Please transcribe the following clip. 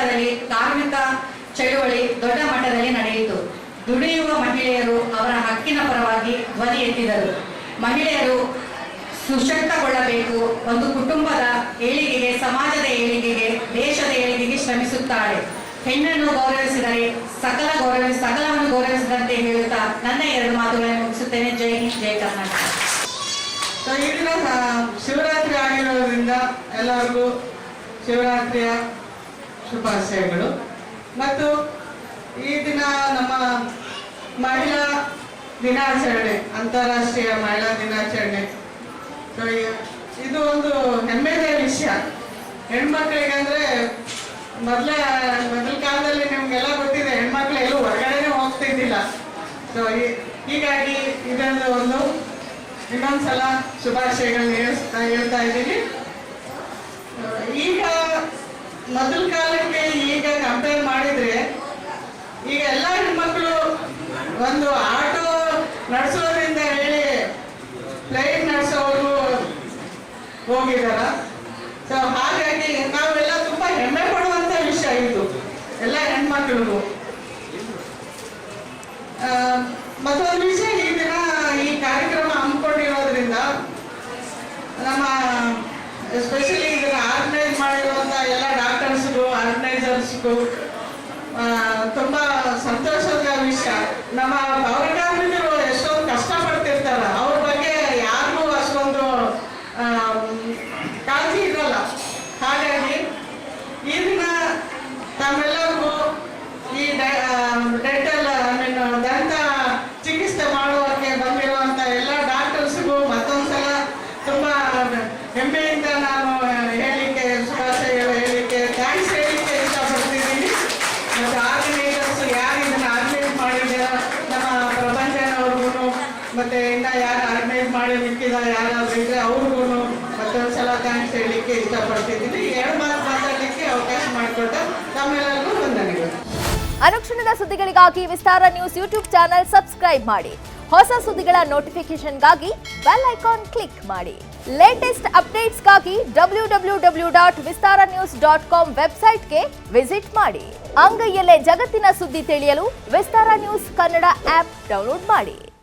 ಅಮೆರಿಕದಲ್ಲಿ ಕಾರ್ಮಿಕ ಚಳುವಳಿ ದೊಡ್ಡ ಮಟ್ಟದಲ್ಲಿ ನಡೆಯಿತು. ದುಡಿಯುವ ಮಹಿಳೆಯರು ಅವರ ಹಕ್ಕಿನ ಪರವಾಗಿ ಧ್ವನಿ ಎತ್ತಿದರು. ಮಹಿಳೆಯರು ಸುಶಕ್ತಗೊಳ್ಳಬೇಕು. ಒಂದು ಕುಟುಂಬದ ಏಳಿಗೆಗೆ, ಸಮಾಜದ ಏಳಿಗೆಗೆ, ದೇಶದ ಏಳಿಗೆಗೆ ಶ್ರಮಿಸುತ್ತಾಳೆ ಹೆಣ್ಣನ್ನು ಗೌರವಿಸಿದರೆ ಸಕಲ ಗೌರವ, ಸಕಲವನ್ನು ಗೌರವಿಸಿದಂತೆ ಹೇಳುತ್ತಾ ನನ್ನ ಎರಡು ಮಾತುಗಳನ್ನು ಮುಗಿಸುತ್ತೇನೆ. ಜೈ ಹಿಂದ್, ಜೈ ಕರ್ನಾಟಕ. ಸೊ, ಶಿವರಾತ್ರಿ ಆಗಿರೋದ್ರಿಂದ ಎಲ್ಲರಿಗೂ ಶಿವರಾತ್ರಿಯ ಶುಭಾಶಯಗಳು. ಮತ್ತು ಈ ದಿನ ನಮ್ಮ ಮಹಿಳಾ ದಿನಾಚರಣೆ, ಅಂತಾರಾಷ್ಟ್ರೀಯ ಮಹಿಳಾ ದಿನಾಚರಣೆ. ಸೊ ಇದು ಒಂದು ಹೆಮ್ಮೆಯ ವಿಷಯ. ಹೆಣ್ಮಕ್ಳಿಗೆ ಅಂದ್ರೆ ಮೊದಲ ಮೊದಲ ಕಾಲದಲ್ಲಿ ನಿಮ್ಗೆಲ್ಲ ಗೊತ್ತಿದೆ, ಹೆಣ್ಮಕ್ಳು ಎಲ್ಲೂ ಹೊರಗಡೆನೆ ಹೋಗ್ತಿದ್ದಿಲ್ಲ. ಸೊ ಹೀಗಾಗಿ ಇದೊಂದು ಒಂದು ಇನ್ನೊಂದ್ಸಲ ಶುಭಾಶಯಗಳನ್ನ ಹೇಳ್ತಾ ಹೇಳ್ತಾ ಇದ್ದೀನಿ. ಈಗ ಮೊದಲ ಕಾಲಕ್ಕೆ ಈಗ ಕಂಪೇರ್ ಮಾಡಿದ್ರೆ, ಈಗ ಎಲ್ಲ ಹೆಣ್ಮಕ್ಳು ಒಂದು ಆಟೋ ನಡೆಸೋದ್ರಿಂದ ಹೇಳಿ ಫ್ಲೈಟ್ ನಡೆಸೋರು ಹೋಗಿದಾರ. ಸೊ ಹಾಗಾಗಿ ನಾವೆಲ್ಲ ತುಂಬಾ ಹೆಮ್ಮೆ ಪಡುವಂತ ವಿಷಯ ಇದು, ಎಲ್ಲ ಹೆಣ್ಮಕ್ಳಿಗೂ. ಮತ್ತೊಂದು ವಿಷಯ ಈ ದಿನ ಈ ಕಾರ್ಯಕ್ರಮ ಹಮ್ಮಿಕೊಂಡಿರೋದ್ರಿಂದ ನಮ್ಮ ಎಸ್ಪೆಷಲಿ ಆರ್ಗನೈಸರ್ಸ್ಗೂ ತುಂಬಾ ಸಂತೋಷದ ವಿಷಯ. ನಮ್ಮ ಪೌರಕಾರ್ಮಿಕರು ಎಷ್ಟೊಂದು ಕಷ್ಟಪಡ್ತಿರ್ತಾರ. ಅವ್ರ ಬಗ್ಗೆ ಯಾರಿಗೂ ಅಷ್ಟೊಂದು ಕಾಳಜಿ ಇರಲ್ಲ. ಹಾಗಾಗಿ ಈ ದಿನ ಹೇಳಲಿಕ್ಕೆ ಇಷ್ಟಪಡ್ತಿದ್ದೀನಿ. ಎರಡು ಮಾತು ಮಾತಾಡಲಿಕ್ಕೆ ಅವಕಾಶ ಮಾಡಿಕೊಟ್ಟ ತಮ್ಮೆಲ್ಲರಿಗೂ ವಂದನೆಗಳು. ಅನುಕ್ಷಣದ ಸುದ್ದಿಗಳಿಗಾಗಿ Vistara news YouTube channel subscribe ಮಾಡಿ. ಹೊಸ ಸುದ್ದಿಗಳ ನೋಟಿಫಿಕೇಶನ್ಗಾಗಿ ಬೆಲ್ ಐಕಾನ್ ಕ್ಲಿಕ್ ಮಾಡಿ. Latest ಅಪ್ಡೇಟ್ಸ್ಗಾಗಿ W W W dot Vistara news dot com ವೆಬ್ಸೈಟ್ಗೆ ವಿಸಿಟ್ ಮಾಡಿ. ಅಂಗೈಯಲ್ಲೇ ಜಗತ್ತಿನ ಸುದ್ದಿ ತಿಳಿಯಲು Vistara news Kannada app download ಮಾಡಿ.